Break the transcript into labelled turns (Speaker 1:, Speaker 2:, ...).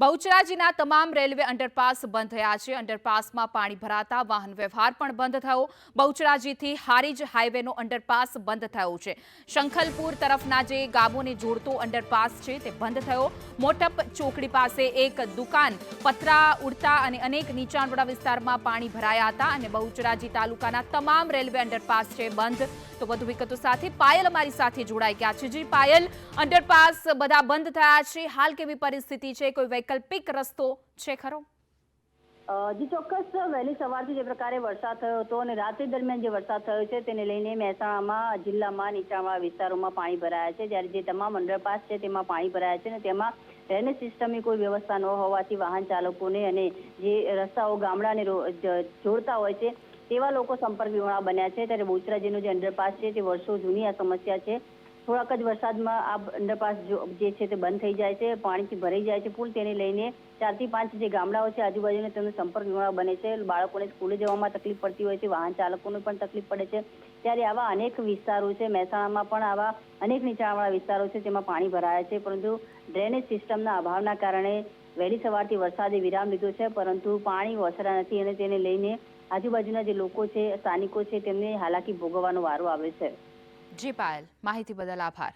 Speaker 1: બહુચરાજીના તમામ railway underpass બંધ થયા છે. અંડરપાસમાં પાણી ભરાતા વાહન વ્યવહાર પણ બંધ થયો. બહુચરાજીથી હારીજ હાઈવેનો અંડરપાસ બંધ થયો છે. શંખલપુર તરફના જે ગામોને જોડતો અંડરપાસ છે તે બંધ થયો. મોટપ ચોકડી પાસે એક દુકાન પતરા ઉડતા અને અનેક નીચાણવાળા વિસ્તારમાં પાણી ભરાયા હતા અને બહુચરાજી તાલુકાના તમામ રેલવે અંડરપાસ છે બંધ. તો વધુ વિગતો સાથે પાયલ અમારી સાથે જોડાઈ ગયા છે. જી પાયલ, અંડરપાસ બધા બંધ થયા છે. હાલ કેવી પરિસ્થિતિ છે? કોઈ વૈકલ્પિક રસ્તો છે ખરો?
Speaker 2: જી, ચોક્કસ. વહેલી સવારથી જે પ્રકારે વરસાદ થયો હતો અને રાત્રિ દરમિયાન જે વરસાદ થયો છે, તેને લઈને મહેસાણામાં, જિલ્લામાં નીચાણવાળા વિસ્તારોમાં પાણી ભરાયા છે. જ્યારે જે તમામ અંડરપાસ છે, તેમાં પાણી ભરાયા છે અને તેમાં ડ્રેનેજ સિસ્ટમની કોઈ વ્યવસ્થા ન હોવાથી વાહન ચાલકોને અને જે રસ્તાઓ ગામડાને જોડતા હોય છે, તેવા લોકો સંપર્ક વિહોણા બન્યા છે. ત્યારે બહુચરાજીનો જે અંડરપાસ છે, તે વર્ષો જૂની આ સમસ્યા છે. થોડાક જ વરસાદમાં આ અંડરપાસ જો- છે તે બંધ થઈ જાય છે, પાણીથી ભરાઈ જાય છે પુલ, તેને લઈને ચારથી પાંચ જે ગામડાઓ છે આજુબાજુના તેમનો સંપર્ક વિહોણા બને છે. બાળકોને સ્કૂલે જવામાં તકલીફ પડતી હોય છે, વાહન ચાલકોને પણ તકલીફ પડે છે. ત્યારે આવા અનેક વિસ્તારો છે, મહેસાણામાં પણ આવા અનેક નીચાણવાળા વિસ્તારો છે જેમાં પાણી ભરાયા છે. પરંતુ ડ્રેનેજ સિસ્ટમના અભાવના કારણે વહેલી સવારથી વરસાદે વિરામ લીધો છે, પરંતુ પાણી ઓસરા નથી અને તેને લઈને આજુબાજુના જે લોકો છે, સ્થાનિકો છે, તેમને હાલાકી ભોગવવાનો વારો આવે છે.
Speaker 1: જી પાયલ માહિતી બદલ આભાર.